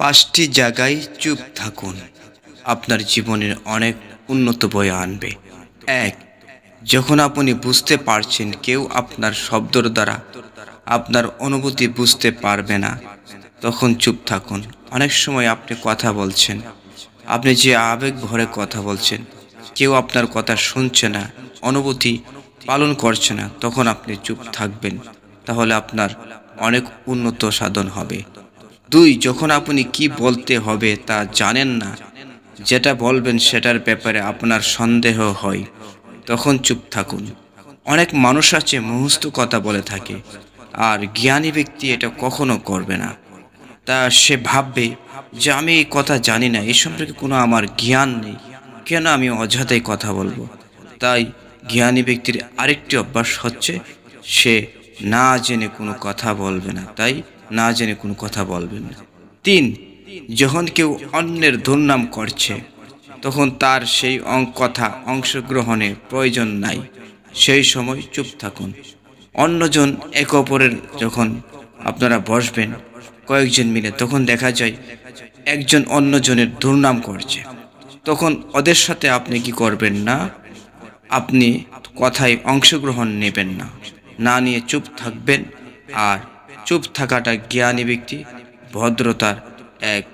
পাঁচটি জায়গায় চুপ থাকুন। আপনার জীবনের অনেক উন্নত বয়ে আনবে। এক, যখন আপনি বুঝতে পারছেন কেউ আপনার শব্দর দ্বারা আপনার অনুভূতি বুঝতে পারবে না, তখন চুপ থাকুন। অনেক সময় আপনি কথা বলছেন। আপনি যে আবেগ ভরে কথা বলছেন, কেউ আপনার কথা শুনছে না, অনুভূতি পালন করছে না, তখন আপনি চুপ থাকবেন। তাহলে আপনার অনেক উন্নত সাধন হবে। দুই, যখন আপনি কি বলতে হবে তা জানেন না, যেটা বলবেন সেটার ব্যাপারে আপনার সন্দেহ হয়, তখন চুপ থাকুন। অনেক মানুষ আছে মুহস্ত কথা বলে থাকে, আর জ্ঞানী ব্যক্তি এটা কখনো করবে না। তা সে ভাববে যে আমি এই কথা জানি না এই সম্পর্কে কোনো আমার জ্ঞান নেই, কেন আমি অযথাই কথা বলব? তাই জ্ঞানী ব্যক্তির আরেকটি অভ্যাস হচ্ছে, সে না জেনে কোনো কথা বলবে না। তাই না জেনে কোনো কথা বলবেন না। তিন, যখন কেউ অন্যের দুর্নাম করছে, তখন তার সেই কথা অংশগ্রহণে প্রয়োজন নাই। সেই সময় চুপ থাকুন। অন্যজন এক অপরের যখন আপনারা বসবেন, কয়েকজন মিলে, তখন দেখা যায় একজন অন্যজনের দুর্নাম করছে। তখন ওদের সাথে আপনি কি করবেন না? আপনি কথায় অংশগ্রহণ নেবেন না। না নিয়ে চুপ থাকবেন আর চুপ থাকাটা জ্ঞানী ব্যক্তি ভদ্রতার এক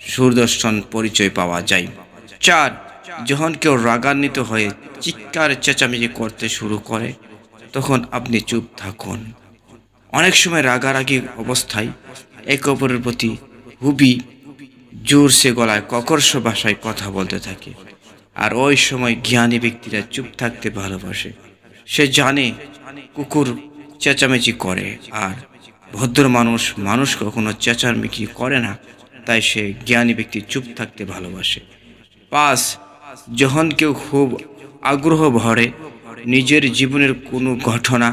সুদর্শন পরিচয় পাওয়া যায়। চার, যখন কেউ রাগান্বিত হয়ে চিৎকার চেঁচামেচি করতে শুরু করে, তখন আপনি চুপ থাকুন। অনেক সময় রাগারাগি অবস্থায় একে অপরের প্রতি হুবি, জোরসে গলায় ককর্ষ ভাষায় কথা বলতে থাকে। আর ওই সময় জ্ঞানী ব্যক্তিরা চুপ থাকতে ভালোবাসে। সে জানে কুকুর চেঁচামেচি করে, আর ভদ্র মানুষ মানুষ কখনো চেঁচামেচি করে না, তাই সে জ্ঞানী ব্যক্তি চুপ থাকতে ভালোবাসে। পাঁচ যখন কেউ খুব আগ্রহ ভরে, নিজের জীবনের কোনো ঘটনা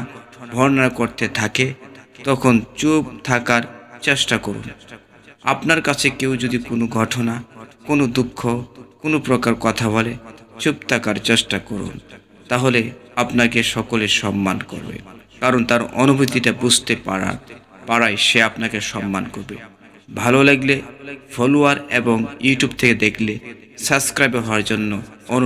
বর্ণনা করতে থাকে, তখন চুপ থাকার চেষ্টা করুন। আপনার কাছে কেউ যদি কোনো ঘটনা, কোনো দুঃখ, কোনো প্রকার কথা বলে, চুপ থাকার চেষ্টা করুন। তাহলে আপনাকে সকলে সম্মান করবে, কারণ তার অনুভূতিটা বুঝতে পারা পারায় সে আপনাকে সম্মান করবে। ভালো লাগলে ফলোয়ার এবং ইউটিউব থেকে দেখলে সাবস্ক্রাইব হওয়ার জন্য অনুরোধ